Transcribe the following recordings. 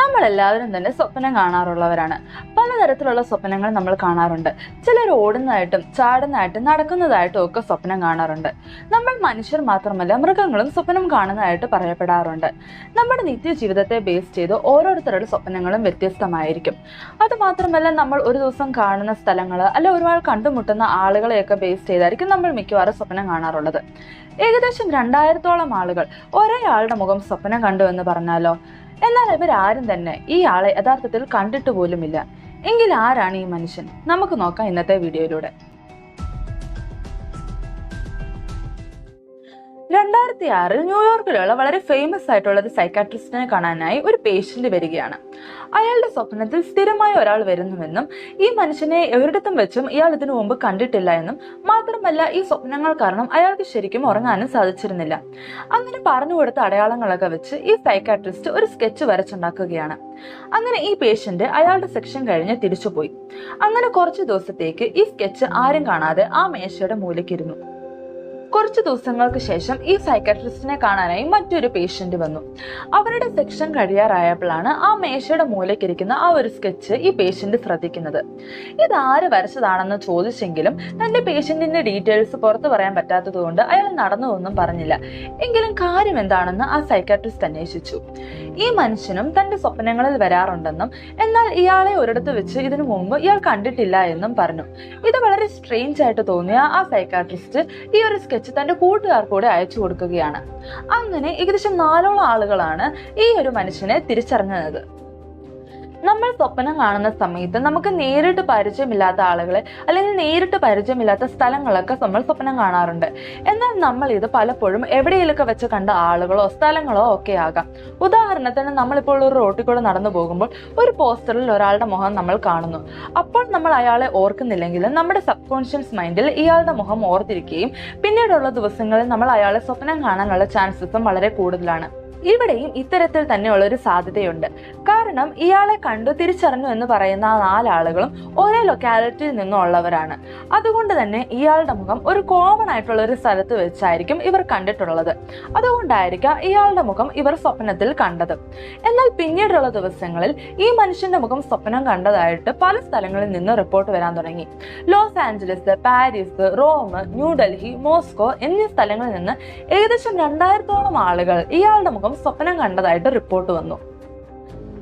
നമ്മളെല്ലാവരും തന്നെ സ്വപ്നം കാണാറുള്ളവരാണ്. പലതരത്തിലുള്ള സ്വപ്നങ്ങൾ നമ്മൾ കാണാറുണ്ട്. ചിലർ ഓടുന്നതായിട്ടും ചാടുന്നതായിട്ടും നടക്കുന്നതായിട്ടും ഒക്കെ സ്വപ്നം കാണാറുണ്ട്. നമ്മൾ മനുഷ്യർ മാത്രമല്ല മൃഗങ്ങളും സ്വപ്നം കാണുന്നതായിട്ട് പറയപ്പെടാറുണ്ട്. നമ്മുടെ നിത്യജീവിതത്തെ ബേസ് ചെയ്ത് ഓരോരുത്തരുടെ സ്വപ്നങ്ങളും വ്യത്യസ്തമായിരിക്കും. അതുമാത്രമല്ല നമ്മൾ ഒരു ദിവസം കാണുന്ന സ്ഥലങ്ങൾ അല്ലെ ഒരുപാട് കണ്ടുമുട്ടുന്ന ആളുകളെയൊക്കെ ബേസ് ചെയ്തായിരിക്കും നമ്മൾ മിക്കവാറും സ്വപ്നം കാണാറുള്ളത്. ഏകദേശം രണ്ടായിരത്തോളം ആളുകൾ ഒരേ ആളുടെ മുഖം സ്വപ്നം കണ്ടു എന്ന് പറഞ്ഞാലോ? എന്നാൽ ഇവരാരും തന്നെ ഈ ആളെ യഥാർത്ഥത്തിൽ കണ്ടിട്ട് പോലുമില്ല. എങ്കിൽ ആരാണ് ഈ മനുഷ്യൻ? നമുക്ക് നോക്കാം ഇന്നത്തെ വീഡിയോയിലൂടെ. രണ്ടായിരത്തി ആറിൽ ന്യൂയോർക്കിലുള്ള വളരെ ഫേമസ് ആയിട്ടുള്ള ഒരു സൈക്കാട്രിസ്റ്റിനെ കാണാനായി ഒരു പേഷ്യന്റ് വരികയാണ്. അയാളുടെ സ്വപ്നത്തിൽ സ്ഥിരമായി ഒരാൾ വരുന്നുവെന്നും ഈ മനുഷ്യനെ എവരിടത്തും വെച്ചും ഇയാൾ ഇതിനു മുമ്പ് കണ്ടിട്ടില്ല എന്നും മാത്രമല്ല ഈ സ്വപ്നങ്ങൾ കാരണം അയാൾക്ക് ശരിക്കും ഉറങ്ങാനും സാധിച്ചിരുന്നില്ല. അങ്ങനെ പറഞ്ഞു കൊടുത്ത അടയാളങ്ങളൊക്കെ വെച്ച് ഈ സൈക്കാട്രിസ്റ്റ് ഒരു സ്കെച്ച് വരച്ചുണ്ടാക്കുകയാണ്. അങ്ങനെ ഈ പേഷ്യന്റ് അയാളുടെ സെക്ഷൻ കഴിഞ്ഞ് തിരിച്ചുപോയി. അങ്ങനെ കുറച്ച് ദിവസത്തേക്ക് ഈ സ്കെച്ച് ആരും കാണാതെ ആ മേശയുടെ മൂലയ്ക്കിരുന്നു കുറച്ച് ദിവസങ്ങൾക്ക് ശേഷം ഈ സൈക്കാട്രിസ്റ്റിനെ കാണാനായി മറ്റൊരു പേഷ്യന്റ് വന്നു. അവരുടെ സെക്ഷൻ കഴിയാറായപ്പോഴാണ് ആ മേശയുടെ മൂലയ്ക്കിരിക്കുന്ന ആ ഒരു സ്കെച്ച് ഈ പേഷ്യന്റ് ശ്രദ്ധിക്കുന്നത്. ഇത് ആര് വരച്ചതാണെന്ന് ചോദിച്ചെങ്കിലും തന്റെ പേഷ്യന്റിന്റെ ഡീറ്റെയിൽസ് പുറത്തു പറയാൻ പറ്റാത്തതുകൊണ്ട് അയാൾ നടന്നുവെന്നും പറഞ്ഞില്ല. എങ്കിലും കാര്യം എന്താണെന്ന് ആ സൈക്കാട്രിസ്റ്റ് അന്വേഷിച്ചു. ഈ മനുഷ്യനും തന്റെ സ്വപ്നങ്ങളിൽ വരാറുണ്ടെന്നും എന്നാൽ ഇയാളെ ഒരിടത്ത് വെച്ച് ഇതിനു മുമ്പ് ഇയാൾ കണ്ടിട്ടില്ല എന്നും പറഞ്ഞു. ഇത് വളരെ സ്ട്രേഞ്ച് ആയിട്ട് തോന്നിയ ആ സൈക്കാട്രിസ്റ്റ് ഈ ഒരു സ്കെച്ച് തന്റെ കൂട്ടുകാർക്ക് കൂടെ അയച്ചു കൊടുക്കുകയാണ്. അങ്ങനെ ഏകദേശം നാലോളം ആളുകളാണ് ഈ ഒരു മനുഷ്യനെ തിരിച്ചറിഞ്ഞത്. നമ്മൾ സ്വപ്നം കാണുന്ന സമയത്ത് നമുക്ക് നേരിട്ട് പരിചയമില്ലാത്ത ആളുകളെ അല്ലെങ്കിൽ നേരിട്ട് പരിചയമില്ലാത്ത സ്ഥലങ്ങളൊക്കെ നമ്മൾ സ്വപ്നം കാണാറുണ്ട്. എന്നാൽ നമ്മൾ ഇത് പലപ്പോഴും എവിടെയെങ്കിലൊക്കെ വെച്ച് കണ്ട ആളുകളോ സ്ഥലങ്ങളോ ഒക്കെ ആകാം. ഉദാഹരണത്തിന് നമ്മളിപ്പോൾ ഒരു റോട്ടിൽ കൂടെ നടന്നു പോകുമ്പോൾ ഒരു പോസ്റ്ററിൽ ഒരാളുടെ മുഖം നമ്മൾ കാണുന്നു. അപ്പോൾ നമ്മൾ അയാളെ ഓർക്കുന്നില്ലെങ്കിലും നമ്മുടെ സബ് കോൺഷ്യസ് മൈൻഡിൽ ഇയാളുടെ മുഖം ഓർത്തിരിക്കുകയും പിന്നീടുള്ള ദിവസങ്ങളിൽ നമ്മൾ അയാളെ സ്വപ്നം കാണാനുള്ള ചാൻസസും വളരെ കൂടുതലാണ്. ഇവിടെയും ഇത്തരത്തിൽ തന്നെയുള്ള ഒരു സാധ്യതയുണ്ട്. കാരണം ഇയാളെ കണ്ടു തിരിച്ചറിഞ്ഞു എന്ന് പറയുന്ന നാലാളുകളും ഒരേ ലൊക്കാലിറ്റിയിൽ നിന്നുള്ളവരാണ്. അതുകൊണ്ട് തന്നെ ഇയാളുടെ മുഖം ഒരു കോമൺ ആയിട്ടുള്ള ഒരു സ്ഥലത്ത് വെച്ചായിരിക്കും ഇവർ കണ്ടിട്ടുള്ളത്. അതുകൊണ്ടായിരിക്കാം ഇയാളുടെ മുഖം ഇവർ സ്വപ്നത്തിൽ കണ്ടത്. എന്നാൽ പിന്നീടുള്ള ദിവസങ്ങളിൽ ഈ മനുഷ്യന്റെ മുഖം സ്വപ്നം കണ്ടതായിട്ട് പല സ്ഥലങ്ങളിൽ നിന്ന് റിപ്പോർട്ട് വരാൻ തുടങ്ങി. Los Angeles Paris Rome New Delhi Moscow എന്നീ സ്ഥലങ്ങളിൽ നിന്ന് ഏകദേശം രണ്ടായിരത്തോളം ആളുകൾ ഇയാളുടെ മുഖം സ്വപ്നം കണ്ടതായിട്ട് റിപ്പോർട്ട് വന്നു.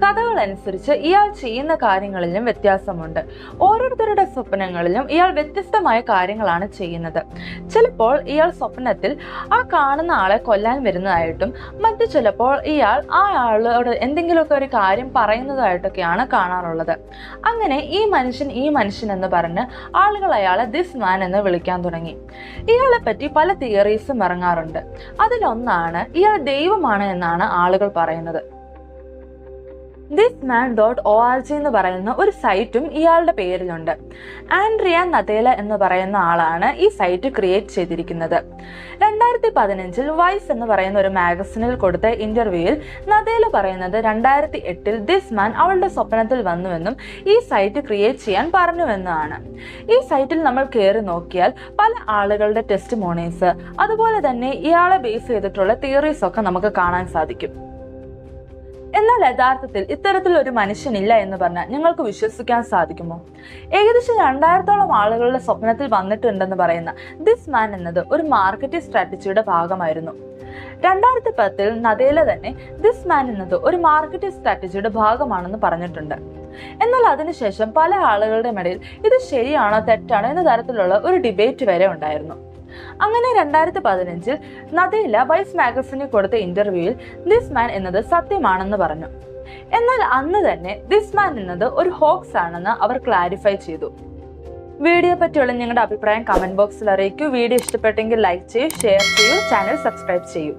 കഥകൾ അനുസരിച്ച് ഇയാൾ ചെയ്യുന്ന കാര്യങ്ങളിലും വ്യത്യാസമുണ്ട്. ഓരോരുത്തരുടെ സ്വപ്നങ്ങളിലും ഇയാൾ വ്യത്യസ്തമായ കാര്യങ്ങളാണ് ചെയ്യുന്നത്. ചിലപ്പോൾ ഇയാൾ സ്വപ്നത്തിൽ ആ കാണുന്ന ആളെ കൊല്ലാൻ വരുന്നതായിട്ടും മറ്റു ചിലപ്പോൾ ഇയാൾ ആ ആളോട് എന്തെങ്കിലുമൊക്കെ ഒരു കാര്യം പറയുന്നതായിട്ടൊക്കെയാണ് കാണാറുള്ളത്. അങ്ങനെ ഈ മനുഷ്യൻ ഈ മനുഷ്യൻ എന്ന് പറഞ്ഞ് ആളുകൾ അയാളെ ദിസ് മാൻ എന്ന് വിളിക്കാൻ തുടങ്ങി. ഇയാളെ പറ്റി പല തിയറീസും ഇറങ്ങാറുണ്ട്. അതിലൊന്നാണ് ഇയാൾ ദൈവമാണ് എന്നാണ് ആളുകൾ പറയുന്നത്. This man dot O R G എന്ന് പറയുന്ന ഒരു സൈറ്റും ഇയാളുടെ പേരിലുണ്ട്. ആൻഡ്രിയ നദേല എന്ന് പറയുന്ന ആളാണ് ഈ സൈറ്റ് ക്രിയേറ്റ് ചെയ്തിരിക്കുന്നത്. രണ്ടായിരത്തി പതിനഞ്ചിൽ വൈസ് എന്ന് പറയുന്ന ഒരു മാഗസിനിൽ കൊടുത്ത ഇന്റർവ്യൂവിൽ നദേല പറയുന്നത് രണ്ടായിരത്തി എട്ടിൽ ദിസ് മാൻ അവളുടെ സ്വപ്നത്തിൽ വന്നുവെന്നും ഈ സൈറ്റ് ക്രിയേറ്റ് ചെയ്യാൻ പറഞ്ഞുവെന്നാണ് ഈ സൈറ്റിൽ നമ്മൾ കയറി നോക്കിയാൽ പല ആളുകളുടെ ടെസ്റ്റ് മോണീസ് അതുപോലെ തന്നെ ഇയാളെ ബേസ് ചെയ്തിട്ടുള്ള തിയറീസ് ഒക്കെ നമുക്ക് കാണാൻ സാധിക്കും. എന്നാൽ യഥാർത്ഥത്തിൽ ഇത്തരത്തിൽ ഒരു മനുഷ്യനില്ല എന്ന് പറഞ്ഞാൽ നിങ്ങൾക്ക് വിശ്വസിക്കാൻ സാധിക്കുമോ? ഏകദേശം രണ്ടായിരത്തോളം ആളുകളുടെ സ്വപ്നത്തിൽ വന്നിട്ടുണ്ടെന്ന് പറയുന്ന ദിസ് മാൻ എന്നത് ഒരു മാർക്കറ്റിംഗ് സ്ട്രാറ്റജിയുടെ ഭാഗമായിരുന്നു. രണ്ടായിരത്തി പത്തിൽ നദേല തന്നെ ദിസ് മാൻ എന്നത് ഒരു മാർക്കറ്റിംഗ് സ്ട്രാറ്റജിയുടെ ഭാഗമാണെന്ന് പറഞ്ഞിട്ടുണ്ട്. എന്നാൽ അതിനുശേഷം പല ആളുകളുടെ ഇടയിൽ ഇത് ശരിയാണോ തെറ്റാണോ എന്ന തരത്തിലുള്ള ഒരു ഡിബേറ്റ് വരെ ഉണ്ടായിരുന്നു. അങ്ങനെ രണ്ടായിരത്തി പതിനഞ്ചിൽ നദേല വൈസ് മാഗസിന് കൊടുത്ത ഇന്റർവ്യൂവിൽ ദിസ് മാൻ എന്നത് സത്യമാണെന്ന് പറഞ്ഞു. എന്നാൽ അന്ന് തന്നെ ദിസ് മാൻ എന്നത് ഒരു ഹോക്സ് ആണെന്ന് അവർ ക്ലാരിഫൈ ചെയ്തു. വീഡിയോ പറ്റിയുള്ള നിങ്ങളുടെ അഭിപ്രായം കമന്റ് ബോക്സിൽ അറിയിക്കൂ. വീഡിയോ ഇഷ്ടപ്പെട്ടെങ്കിൽ ലൈക്ക് ചെയ്യൂ ഷെയർ ചെയ്യൂ ചാനൽ സബ്സ്ക്രൈബ് ചെയ്യൂ.